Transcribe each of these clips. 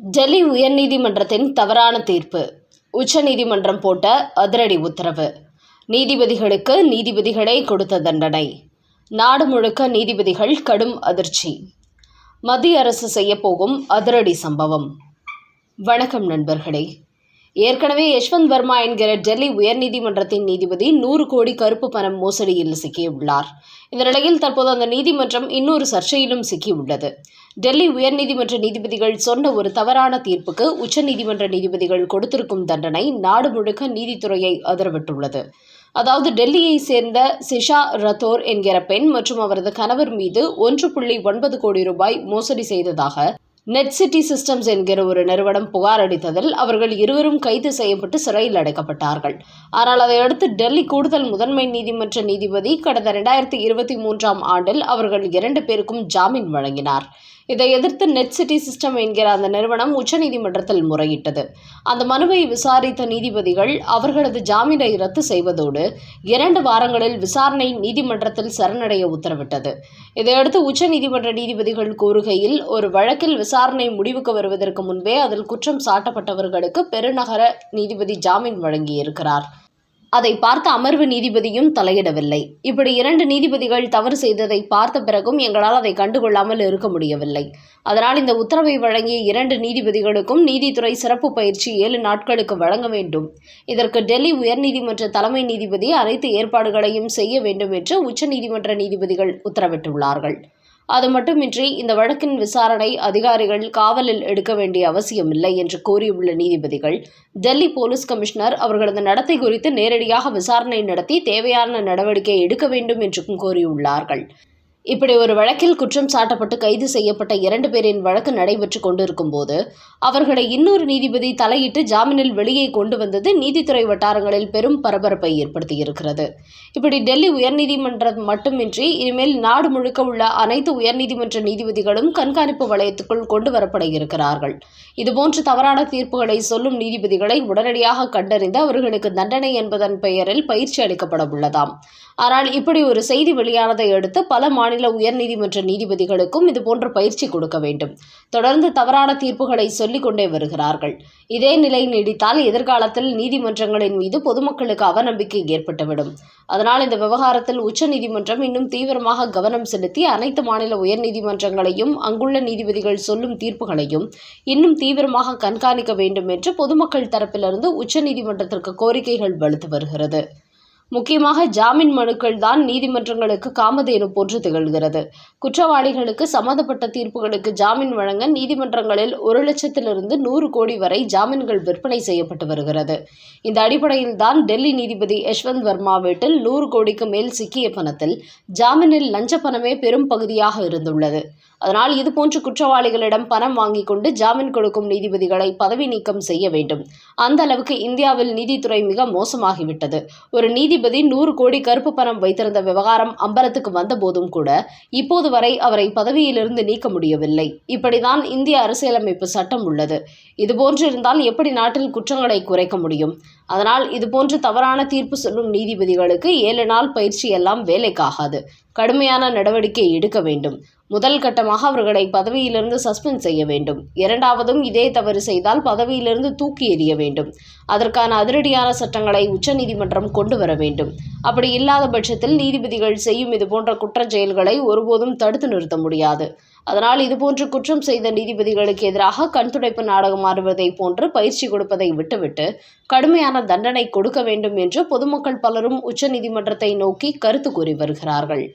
டெல்லி உயர்நீதிமன்றத்தின் தவறான தீர்ப்பு. உச்சநீதிமன்றம் போட்ட அதிரடி உத்தரவு. நீதிபதிகளுக்கு நீதிபதிகளே கொடுத்த தண்டனை. நாடு முழுக்க நீதிபதிகள் கடும் அதிர்ச்சி. மத்திய அரசு செய்யப்போகும் அதிரடி சம்பவம். வணக்கம் நண்பர்களே. ஏற்கனவே யஷ்வந்த் வர்மா என்கிற டெல்லி உயர்நீதிமன்றத்தின் நீதிபதி நூறு கோடி கருப்பு பணம் மோசடியில் சிக்கியுள்ளார். இந்த நிலையில் தற்போது அந்த நீதிமன்றம் இன்னொரு சர்ச்சையிலும் சிக்கியுள்ளது. டெல்லி உயர்நீதிமன்ற நீதிபதிகள் சொன்ன ஒரு தவறான தீர்ப்புக்கு உச்சநீதிமன்ற நீதிபதிகள் கொடுத்திருக்கும் தண்டனை நாடு முழுக்க நீதித்துறையை அதிரவிட்டுள்ளது அதாவது டெல்லியை சேர்ந்த சிஷா ரத்தோர் என்கிற பெண் மற்றும் அவரது கணவர் மீது ஒன்று புள்ளி ஒன்பது கோடி ரூபாய் மோசடி செய்ததாக நெட் சிட்டி சிஸ்டம்ஸ் என்கிற ஒரு நிறுவனம் புகார் அளித்ததில் அவர்கள் இருவரும் கைது செய்யப்பட்டு சிறையில் அடைக்கப்பட்டார்கள். ஆனால் அதையடுத்து டெல்லி கூடுதல் முதன்மை நீதிமன்ற நீதிபதி கடந்த இரண்டாயிரத்தி இருபத்தி மூன்றாம் ஆண்டில் அவர்கள் இரண்டு பேருக்கும் ஜாமீன் வழங்கினார். இதை எதிர்த்து நெட் சிட்டி சிஸ்டம் என்கிற அந்த நிறுவனம் உச்சநீதிமன்றத்தில் முறையிட்டது. அந்த மனுவை விசாரித்த நீதிபதிகள் அவர்களது ஜாமீனை ரத்து செய்வதோடு இரண்டு வாரங்களில் விசாரணை நீதிமன்றத்தில் சரணடைய உத்தரவிட்டது. இதையடுத்து உச்சநீதிமன்ற நீதிபதிகள் கூறுகையில் ஒரு வழக்கில் விசாரணை முடிவுக்கு வருவதற்கு முன்பே அதில் குற்றம் சாட்டப்பட்டவர்களுக்கு பெருநகர நீதிபதி ஜாமீன் வழங்கியிருக்கிறார். அதை பார்த்த அமர்வு நீதிபதியும் தலையிடவில்லை. இப்படி இரண்டு நீதிபதிகள் தவறு செய்ததை பார்த்த பிறகும் எங்களால் அதை கண்டுகொள்ளாமல் இருக்க முடியவில்லை. அதனால் இந்த உத்தரவை வழங்கிய இரண்டு நீதிபதிகளுக்கும் நீதித்துறை சிறப்பு பயிற்சி ஏழு நாட்களுக்கு வழங்க வேண்டும். இதற்கு டெல்லி உயர்நீதிமன்ற தலைமை நீதிபதி அனைத்து ஏற்பாடுகளையும் செய்ய வேண்டும் என்று உச்சநீதிமன்ற நீதிபதிகள் உத்தரவிட்டுள்ளார்கள். அது மட்டுமின்றி இந்த வழக்கின் விசாரணை அதிகாரிகள் காவலில் எடுக்க வேண்டிய அவசியமில்லை என்று கூறியுள்ள நீதிபதிகள் டெல்லி போலீஸ் கமிஷனர் அவர்களது நடத்தை குறித்து நேரடியாக விசாரணை நடத்தி தேவையான நடவடிக்கை எடுக்க வேண்டும் என்றும் கோரியுள்ளார்கள் இப்படி ஒரு வழக்கில் குற்றம் சாட்டப்பட்டு கைது செய்யப்பட்ட இரண்டு பேரின் வழக்கு நடைபெற்று கொண்டிருக்கும் போது அவர்களை இன்னொரு நீதிபதி தலையிட்டு ஜாமீனில் வெளியே கொண்டு வந்தது நீதித்துறை வட்டாரங்களில் பெரும் பரபரப்பை ஏற்படுத்தியிருக்கிறது. இப்படி டெல்லி உயர்நீதிமன்றம் மட்டுமின்றி இனிமேல் நாடு முழுக்க உள்ள அனைத்து உயர்நீதிமன்ற நீதிபதிகளும் கண்காணிப்பு வளையத்துக்குள் கொண்டு வரப்பட இருக்கிறார்கள். இதுபோன்ற தவறான தீர்ப்புகளை சொல்லும் நீதிபதிகளை உடனடியாக கண்டறிந்து அவர்களுக்கு தண்டனை என்பதன் பெயரில் பயிற்சி அளிக்கப்பட உள்ளதாம். ஆனால் இப்படி ஒரு செய்தி வெளியானதை அடுத்து பல மாநில உயர்நீதிமன்ற நீதிபதிகளுக்கும் இதுபோன்ற பயிற்சி கொடுக்க வேண்டும். தொடர்ந்து தவறான தீர்ப்புகளை சொல்லிக் கொண்டே வருகிறார்கள். இதே நிலை நீடித்தால் எதிர்காலத்தில் நீதிமன்றங்களின் மீது பொதுமக்களுக்கு அவநம்பிக்கை ஏற்பட்டுவிடும். அதனால் இந்த விவகாரத்தில் உச்சநீதிமன்றம் இன்னும் தீவிரமாக கவனம் செலுத்தி அனைத்து மாநில உயர்நீதிமன்றங்களையும் அங்குள்ள நீதிபதிகள் சொல்லும் தீர்ப்புகளையும் இன்னும் தீவிரமாக கண்காணிக்க வேண்டும் என்று பொதுமக்கள் தரப்பிலிருந்து உச்சநீதிமன்றத்திற்கு கோரிக்கைகள் வலுத்து வருகிறது. முக்கியமாக ஜாமீன் மனுக்கள் தான் நீதிமன்றங்களுக்கு காமதேனு போன்று திகழ்கிறது. குற்றவாளிகளுக்கு சம்மந்தப்பட்ட தீர்ப்புகளுக்கு ஜாமீன் வழங்க நீதிமன்றங்களில் ஒரு லட்சத்திலிருந்து நூறு கோடி வரை ஜாமீன்கள் விற்பனை செய்யப்பட்டு வருகிறது. இந்த அடிப்படையில் தான் டெல்லி நீதிபதி யஷ்வந்த் வர்மா வீட்டில் நூறு கோடிக்கு மேல் சிக்கிய பணத்தில் ஜாமீனில் லஞ்ச பணமே பெரும் பகுதியாக இருந்துள்ளது. அதனால் இதுபோன்ற குற்றவாளிகளிடம் பணம் வாங்கிக் கொண்டு ஜாமீன் கொடுக்கும் நீதிபதிகளை பதவி நீக்கம் செய்ய வேண்டும். அந்த அளவுக்கு இந்தியாவில் நீதித்துறை மிக மோசமாகிவிட்டது. ஒரு நீதிபதி நூறு கோடி கருப்பு பணம் வைத்திருந்த விவகாரம் அம்பலத்துக்கு வந்த போதும் கூட இப்போது வரை அவரை பதவியிலிருந்து நீக்க முடியவில்லை. இப்படிதான் இந்திய அரசியலமைப்பு சட்டம் உள்ளது. இதுபோன்று இருந்தால் எப்படி நாட்டில் குற்றங்களை குறைக்க முடியும்? அதனால் இதுபோன்று தவறான தீர்ப்பு சொல்லும் நீதிபதிகளுக்கு ஏழு நாள் பயிற்சி எல்லாம் வேலைக்காகாது. கடுமையான நடவடிக்கை எடுக்க வேண்டும். முதல் கட்டமாக அவர்களை பதவியிலிருந்து சஸ்பெண்ட் செய்ய வேண்டும். இரண்டாவதும் இதே தவறு செய்தால் பதவியிலிருந்து தூக்கி எறிய வேண்டும். அதற்கான அதிரடியான சட்டங்களை உச்சநீதிமன்றம் கொண்டு வர வேண்டும். அப்படி இல்லாத பட்சத்தில் நீதிபதிகள் செய்யும் இதுபோன்ற குற்ற செயல்களை ஒருபோதும் தடுத்து நிறுத்த முடியாது. அதனால் இதுபோன்று குற்றம் செய்த நீதிபதிகளுக்கு எதிராக கண்துடைப்பு நாடகம் ஆடுவதை போன்று பயிற்சி கொடுப்பதை விட்டுவிட்டு கடுமையான தண்டனை கொடுக்க வேண்டும் என்று பொதுமக்கள் பலரும் உச்சநீதிமன்றத்தை நோக்கி கருத்து கூறி வருகிறார்கள்.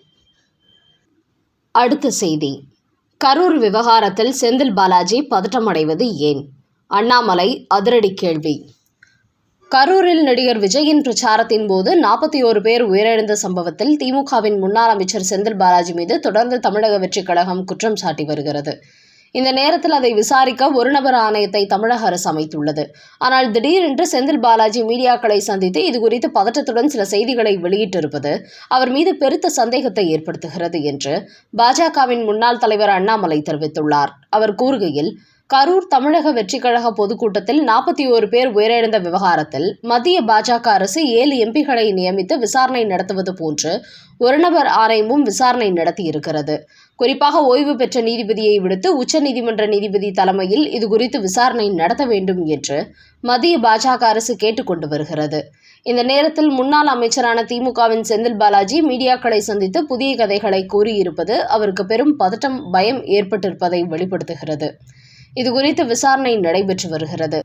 அடுத்த செய்தி. கரூர் விவகாரத்தில் செந்தில் பாலாஜி பதற்றமடைவது ஏன்? அண்ணாமலை அதிரடி கேள்வி. கரூரில் நடிகர் விஜயின் பிரச்சாரத்தின் போது நாற்பத்தி ஓரு பேர் உயிரிழந்த சம்பவத்தில் திமுகவின் முன்னாள் அமைச்சர் செந்தில் பாலாஜி மீது தொடர்ந்து தமிழக வெற்றிக் கழகம் குற்றம் சாட்டி வருகிறது. இந்த நேரத்தில் அதை விசாரிக்க ஒரு நபர் ஆணையத்தை தமிழக அரசு அமைத்துள்ளது. ஆனால் திடீரென்று செந்தில் பாலாஜி மீடியாக்களை சந்தித்து இதுகுறித்து பதற்றத்துடன் சில செய்திகளை வெளியிட்டிருப்பது அவர் மீது பெருத்த சந்தேகத்தை ஏற்படுத்துகிறது என்று பாஜகவின் முன்னாள் தலைவர் அண்ணாமலை தெரிவித்துள்ளார். அவர் கூறுகையில் கரூர் தமிழக வெற்றிக் கழக பொதுக்கூட்டத்தில் நாற்பத்தி ஓரு பேர் உயிரிழந்த விவகாரத்தில் மத்திய பாஜக அரசு ஏழு எம்பிகளை நியமித்து விசாரணை நடத்துவது போன்று ஒருநபர் ஆணையமும் விசாரணை நடத்தியிருக்கிறது. குறிப்பாக ஓய்வு பெற்ற நீதிபதியை விடுத்து உச்சநீதிமன்ற நீதிபதி தலைமையில் இதுகுறித்து விசாரணை நடத்த வேண்டும் என்று மத்திய பாஜக அரசு கேட்டுக்கொண்டு வருகிறது. இந்த நேரத்தில் முன்னாள் அமைச்சரான திமுகவின் செந்தில் பாலாஜி மீடியாக்களை சந்தித்து புதிய கதைகளை கூறியிருப்பது அவருக்கு பெரும் பதட்டம் பயம் ஏற்பட்டிருப்பதை வெளிப்படுத்துகிறது. இதுகுறித்து விசாரணை நடைபெற்று வருகிறது.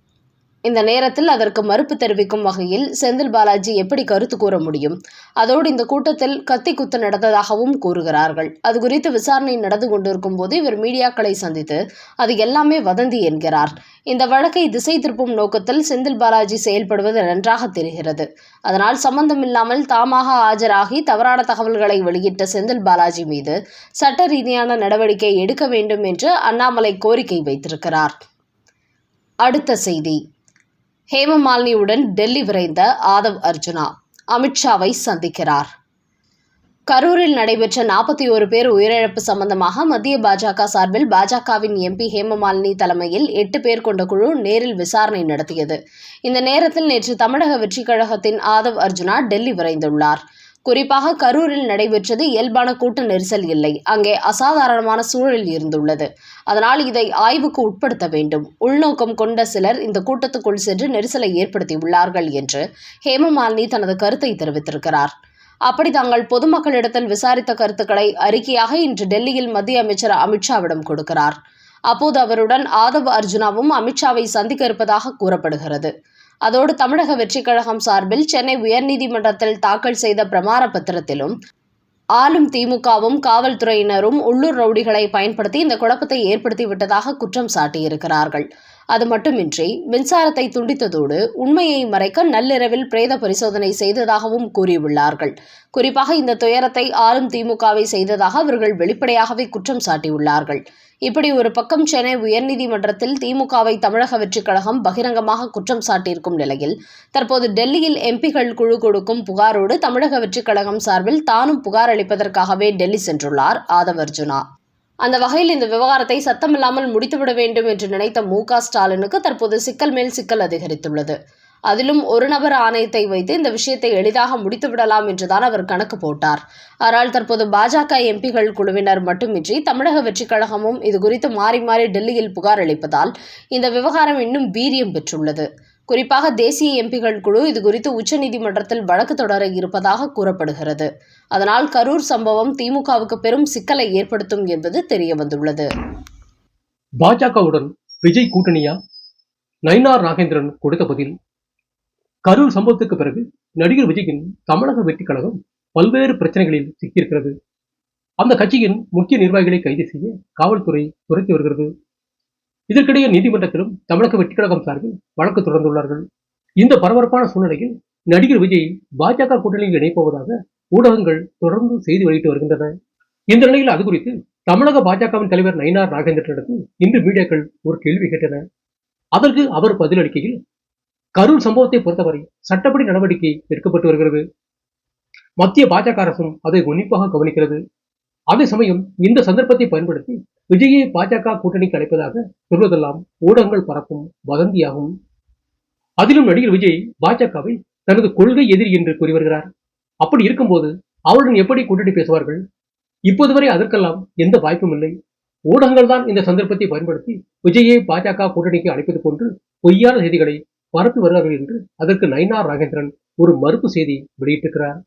இந்த நேரத்தில் அதற்கு மறுப்பு தெரிவிக்கும் வகையில் செந்தில் பாலாஜி எப்படி கருத்து கூற முடியும்? அதோடு இந்த கூட்டத்தில் கத்தி குத்து நடந்ததாகவும் கூறுகிறார்கள். அது குறித்து விசாரணை நடந்து கொண்டிருக்கும் போது இவர் மீடியாக்களை சந்தித்து அது எல்லாமே வதந்தி என்கிறார். இந்த வழக்கை திசை திருப்பும் நோக்கத்தில் செந்தில் பாலாஜி செயல்படுவது நன்றாக தெரிகிறது. அதனால் சம்பந்தமில்லாமல் தாமாக ஆஜராகி தவறான தகவல்களை வெளியிட்ட செந்தில் பாலாஜி மீது சட்ட ரீதியான நடவடிக்கை எடுக்க வேண்டும் என்று அண்ணாமலை கோரிக்கை வைத்திருக்கிறார். அடுத்த செய்தி. ஹேமமாலினியுடன் டெல்லி விரைந்த ஆதவ் அர்ஜுனா அமித்ஷாவை சந்திக்கிறார். கரூரில் நடைபெற்ற நாற்பத்தி ஒரு பேர் உயிரிழப்பு சம்பந்தமாக மத்திய பாஜக சார்பில் பாஜகவின் எம்பி ஹேமமாலினி தலைமையில் எட்டு பேர் கொண்ட குழு நேரில் விசாரணை நடத்தியது. இந்த நேரத்தில் நேற்று தமிழக வெற்றிக் கழகத்தின் ஆதவ் அர்ஜுனா டெல்லி விரைந்துள்ளார். குறிப்பாக கரூரில் நடைபெற்றது இயல்பான கூட்ட நெரிசல் இல்லை. அங்கே அசாதாரணமான சூழல் இருந்துள்ளது. அதனால் இதை ஆய்வுக்கு உட்படுத்த வேண்டும். உள்நோக்கம் கொண்ட சிலர் இந்த கூட்டத்துக்குள் சென்று நெரிசலை ஏற்படுத்தியுள்ளார்கள் என்று ஹேமமாலினி தனது கருத்தை தெரிவித்திருக்கிறார். அப்படி தாங்கள் பொதுமக்களிடத்தில் விசாரித்த கருத்துக்களை அறிக்கையாக இன்று டெல்லியில் மத்திய அமைச்சர் அமித்ஷாவிடம் கொடுக்கிறார். அப்போது அவருடன் ஆதவ் அர்ஜுனாவும் அமித்ஷாவை சந்திக்க இருப்பதாக கூறப்படுகிறது. அதோடு தமிழக வெற்றிக் கழகம் சார்பில் சென்னை உயர்நீதிமன்றத்தில் தாக்கல் செய்த பிரமாண பத்திரத்திலும் ஆளும் திமுகவும் காவல்துறையினரும் உள்ளூர் ரவுடிகளை பயன்படுத்தி இந்த குழப்பத்தை ஏற்படுத்தி விட்டதாக குற்றம் சாட்டியிருக்கிறார்கள். அது மட்டுமின்றி மின்சாரத்தை துண்டித்ததோடு உண்மையை மறைக்க நள்ளிரவில் பிரேத பரிசோதனை செய்ததாகவும் கூறியுள்ளார்கள். குறிப்பாக இந்த துயரத்தை ஆளும் திமுகவை செய்ததாக அவர்கள் வெளிப்படையாகவே குற்றம் சாட்டியுள்ளார்கள். இப்படி ஒரு பக்கம் சென்னை உயர்நீதிமன்றத்தில் திமுகவை தமிழக வெற்றிக் கழகம் பகிரங்கமாக குற்றம் சாட்டியிருக்கும் நிலையில் தற்போது டெல்லியில் எம்பிகள் குழு கொடுக்கும் புகாரோடு தமிழக வெற்றிக் கழகம் சார்பில் தானும் புகார் அளிப்பதற்காகவே டெல்லி சென்றுள்ளார் ஆதவர்ஜுனா அந்த வகையில் இந்த விவகாரத்தை சத்தமில்லாமல் முடித்துவிட வேண்டும் என்று நினைத்த மு க ஸ்டாலினுக்கு தற்போது சிக்கல் மேல் சிக்கல் அதிகரித்துள்ளது. அதிலும் ஒரு நபர் ஆணையத்தை வைத்து இந்த விஷயத்தை எளிதாக முடித்துவிடலாம் என்றுதான் அவர் கணக்கு போட்டார். ஆனால் தற்போது பாஜக எம்பிகள் குழுவினர் மட்டுமின்றி தமிழக வெற்றிக் கழகமும் இது குறித்து மாறி மாறி டெல்லியில் புகார் அளிப்பதால் இந்த விவகாரம் இன்னும் வீரியம் பெற்றுள்ளது. குறிப்பாக தேசிய எம்பிகள் குழு இது குறித்து உச்சநீதிமன்றத்தில் வழக்கு தொடர இருப்பதாக கூறப்படுகிறது. அதனால் கரூர் சம்பவம் திமுகவுக்கு பெரும் சிக்கலை ஏற்படுத்தும் என்பது தெரிய வந்துள்ளது. பாஜகவுடன் விஜய் கூட்டணியா? நயினார் நாகேந்திரன் கொடுத்த பதில் கரூர் சம்பவத்துக்கு பிறகு நடிகர் விஜயின் தமிழக வெற்றிக் கழகம் பல்வேறு பிரச்சனைகளில் சிக்கியிருக்கிறது. அந்த கட்சியின் முக்கிய நிர்வாகிகளை கைது செய்ய காவல்துறை துரத்தி வருகிறது. இதற்கிடையே நீதிமன்றத்திலும் தமிழக வெற்றிக்கழகம் சார்பில் வழக்கு தொடர்ந்துள்ளார்கள். இந்த பரபரப்பான சூழ்நிலையில் நடிகர் விஜய் பாஜக கூட்டணியில் இணைப்போவதாக ஊடகங்கள் தொடர்ந்து செய்தி வெளியிட்டு வருகின்றன. இந்த நிலையில் அது குறித்து தமிழக பாஜகவின் தலைவர் நயினார் நாகேந்திரனிடத்தில் இன்று மீடியாக்கள் ஒரு கேள்வி கேட்டன. அதற்கு அவர் பதிலளிக்கையில் கரூர் சம்பவத்தை பொறுத்தவரை சட்டப்படி நடவடிக்கை எடுக்கப்பட்டு வருகிறது. மத்திய பாஜக அரசும் அதை உன்னிப்பாக கவனிக்கிறது. அதே சமயம் இந்த சந்தர்ப்பத்தை பயன்படுத்தி விஜயை பாஜக கூட்டணிக்கு அழைப்பதாக சொல்வதெல்லாம் ஊடகங்கள் பரப்பும் வதந்தியாகும். அதிலும் நடிகர் விஜய் பாஜகவை தனது கொள்கை எதிரி என்று கூறி வருகிறார். அப்படி இருக்கும்போது அவருடன் எப்படி கூட்டணி பேசுவார்கள்? இப்போது வரை அதற்கெல்லாம் எந்த வாய்ப்பும் இல்லை. ஊடகங்கள் தான் இந்த சந்தர்ப்பத்தை பயன்படுத்தி விஜயை பாஜக கூட்டணிக்கு அழைப்பது போன்று பொய்யான செய்திகளை பரப்பி வருகிறார்கள் என்று அதற்கு நயினார் ராகேந்திரன் ஒரு மறுப்பு செய்தி வெளியிட்டிருக்கிறார்.